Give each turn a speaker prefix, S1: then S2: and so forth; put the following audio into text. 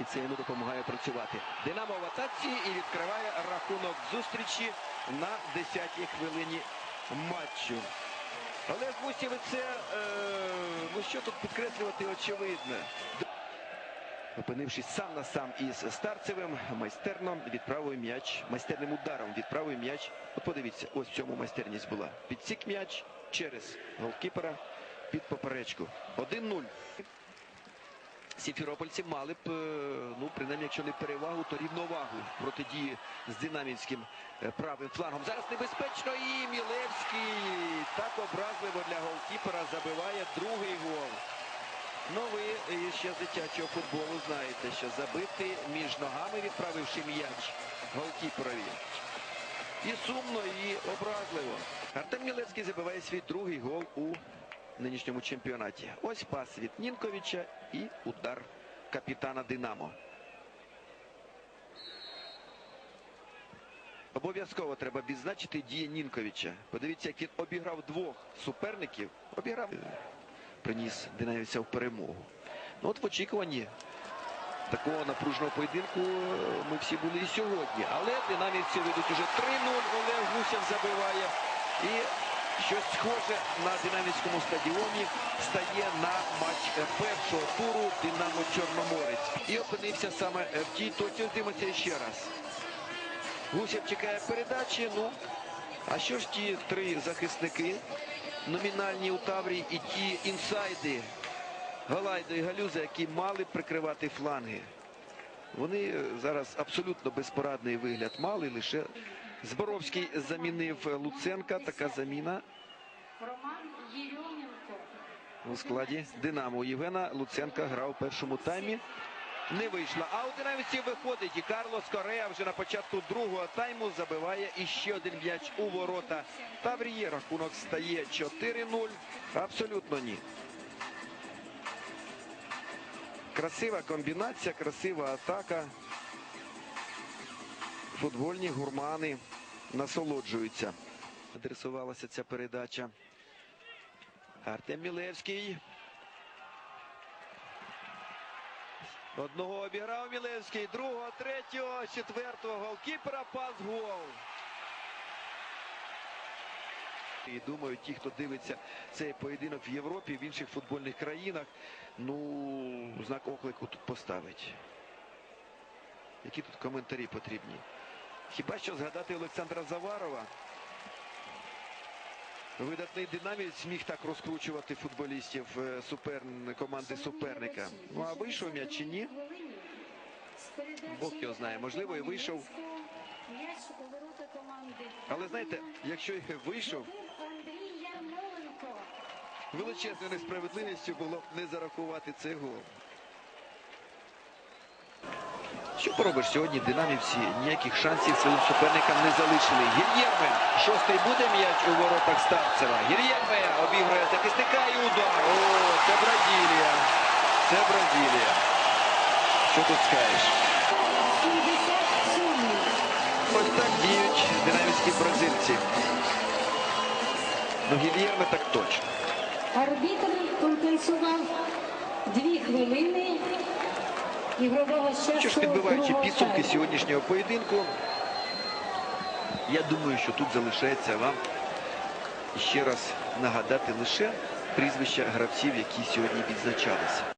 S1: І це йому допомагає працювати. Динамо в атаці і відкриває рахунок зустрічі на 10-й хвилині матчу. Олег Гусєв, це, е, ну що тут підкреслювати, очевидно. Опинившись сам на сам із Старцевим, майстерно відправив м'яч, майстерним ударом відправив м'яч. От подивіться, ось в цьому майстерність була. Підсік м'яч через голкіпера під поперечку. 1-0. Сімферопольці мали б, е, ну, принаймні, якщо не перевагу, то рівновагу протидії з динамівським е, правим флангом. Зараз небезпечно і Мілевський так образливо для голкіпера забиває другий гол. Ну, ви ще з дитячого футболу знаєте, що забити між ногами, відправивши м'яч голкіперові. І сумно, і образливо. Артем Мілевський забиває свій другий гол у нинішньому чемпіонаті. Ось пас від Нінковича і удар капітана Динамо. Обов'язково треба відзначити дії Нінковича. Подивіться, як він обіграв двох суперників. Обіграв, приніс динамівця в перемогу. Ну от в очікуванні такого напруженого поєдинку е, ми всі були і сьогодні. Але динамівці ведуть уже 3-0. Олег Гусєв забиває. І щось схоже на динамівському стадіоні стає на матч першого туру Динамо Чорноморець. І опинився саме в тій точці. Дивимося ще раз. Гусєв чекає передачі. Ну, а що ж ті три захисники номінальні у Таврії і ті інсайди Галайдо і Галюза, які мали прикривати фланги. Вони е, зараз абсолютно безпорадний вигляд мали. Лише Зборовський замінив Луценка. Така заміна у складі Динамо. Євгена Луценка грав у першому таймі. Не вийшла. А у динамівців виходить. І Карлос Корея вже на початку другого тайму забиває іще один м'яч у ворота. Таврії рахунок стає 4-0. Абсолютно ні. Красива комбінація, красива атака. Футбольні гурмани насолоджуються. Адресувалася ця передача. Артем Мілевський. Одного обіграв Мілевський, другого, третього, четвертого голкіпера пас гол. І думаю, ті, хто дивиться цей поєдинок в Європі, в інших футбольних країнах, ну, знак оклику тут поставить. Які тут коментарі потрібні? Хіба що згадати Олександра Заварова? Видатний динамівець міг так розкручувати футболістів е, команди суперника. Ну а вийшов м'яч чи ні? Бог його знає. Можливо, і вийшов. Але знаєте, якщо і вийшов, величезною несправедливістю було б не зарахувати цей гол. Що поробиш сьогодні? Динамівці ніяких шансів своїм суперникам не залишили. Гір'єрме. Шостий буде м'яч у воротах Старцева. Гір'єрме обігрує захисника і удар. О, це Бразилія. Це Бразилія. Що тут скажеш? Ось так діють динамівські бразильці. Ну, Гільєрме так точно.
S2: Арбітр компенсував дві хвилини.
S1: Що ж, підбиваючи підсумки сьогоднішнього поєдинку, я думаю, що тут залишається вам ще раз нагадати лише прізвища гравців, які сьогодні відзначалися.